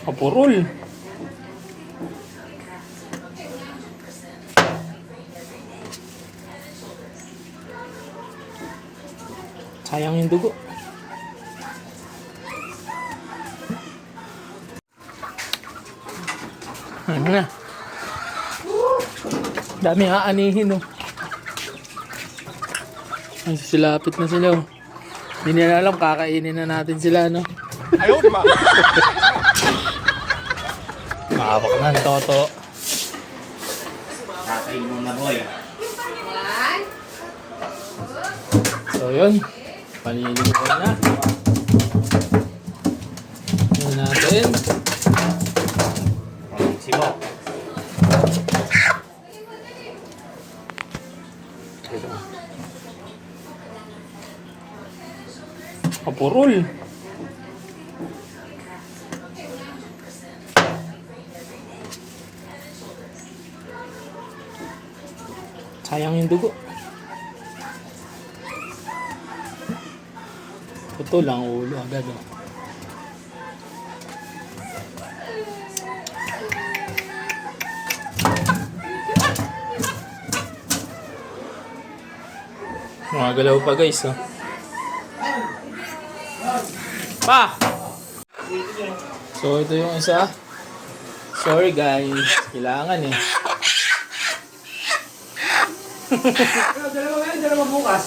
Kapurol. Sayang yung dugo. Ano na? Dami aanihin oh. Ay, silapit na sila oh. Hindi nila alam, kakainin na natin sila, no? Ayaw, di ba? Makawak na ang toto. Kakain mo na, boy. So, yun. Palilimutan na. Yun natin. Simo. Kapurol. Sayang yung dugo. Ito lang ulo agad. Oh. Mga galaw pa guys. Oh. Pa! So, ito yung isa. Sorry guys. Kailangan eh. Dalawa ngayon, dalawa bukas.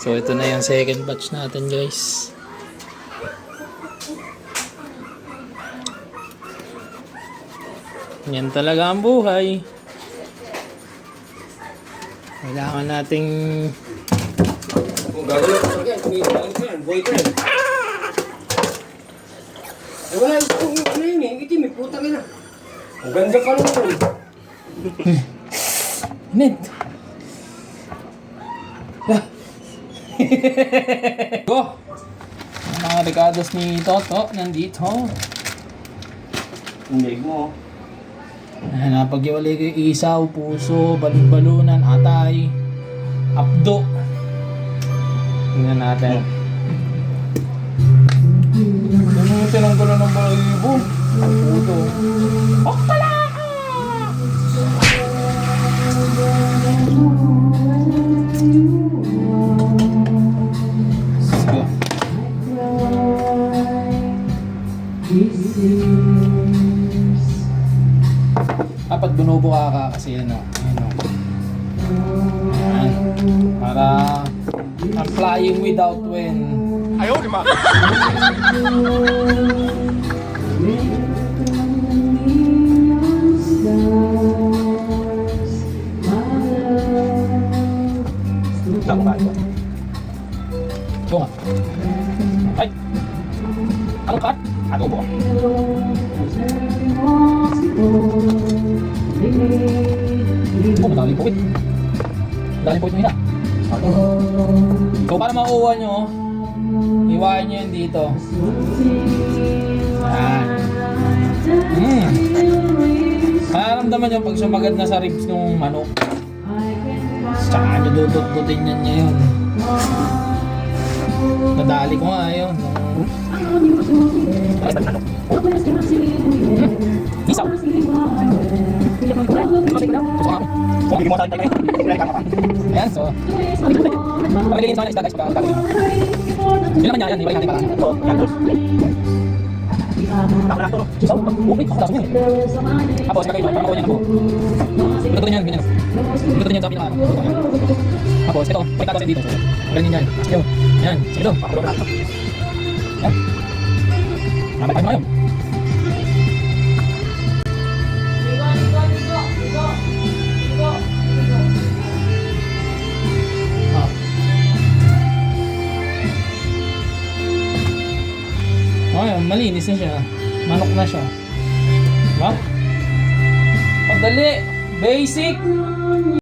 So, ito na yung second batch natin guys. Yan talaga ang buhay. Kailangan nating Kung gagawin ko talaga, kumikilang ko yan, wala, kung ano yun eh, itim eh, putang ina. Ang ganda pa naman. Ah. Go! Ang mga regados ni Toto nandito. Hindi mo. Ayan, napag-iwalay ko yung isaw, puso, balon-balunan, atay, apdo. Tingnan natin. Ano tinanggalan ng balahibo? Ang puto. Okpala! Dapat binubuka ka kasi ano, ano. Ayan. Para I'm flying without wind. Ayaw, di ba? Lang ba ito? Nga. Ay! Ano ka? Po? Oh, madali po Madali po nila. So para makuha nyo, iwain nyo yan dito. Yan. Mm. Mararamdaman nyo pag sumagad na sa ribs ng manok. Tsaka nyo dudut-dutin yan niya yun. Nadali ko nga yun. Isaw. Kung bigyan mo tayo, ka Ayan, so. Pamilingin sa isda guys. Yun naman niya, yan, ibalik natin parang. Oo, yan. Ako na to. Isaw, ako tapos eh. Tapos, lagay ito, para makuha niya ng buo. Lutuin yan, ganyan. Lutuin yan sa pinaka. Tapos, ito, pagka tapos dito. Ganyan yan. Yan, sige ito. Yan. Mamay tayo ngayon. Ah. Oh, yan, malinis na siya. Manok na siya. Diba? Pagdali! Basic!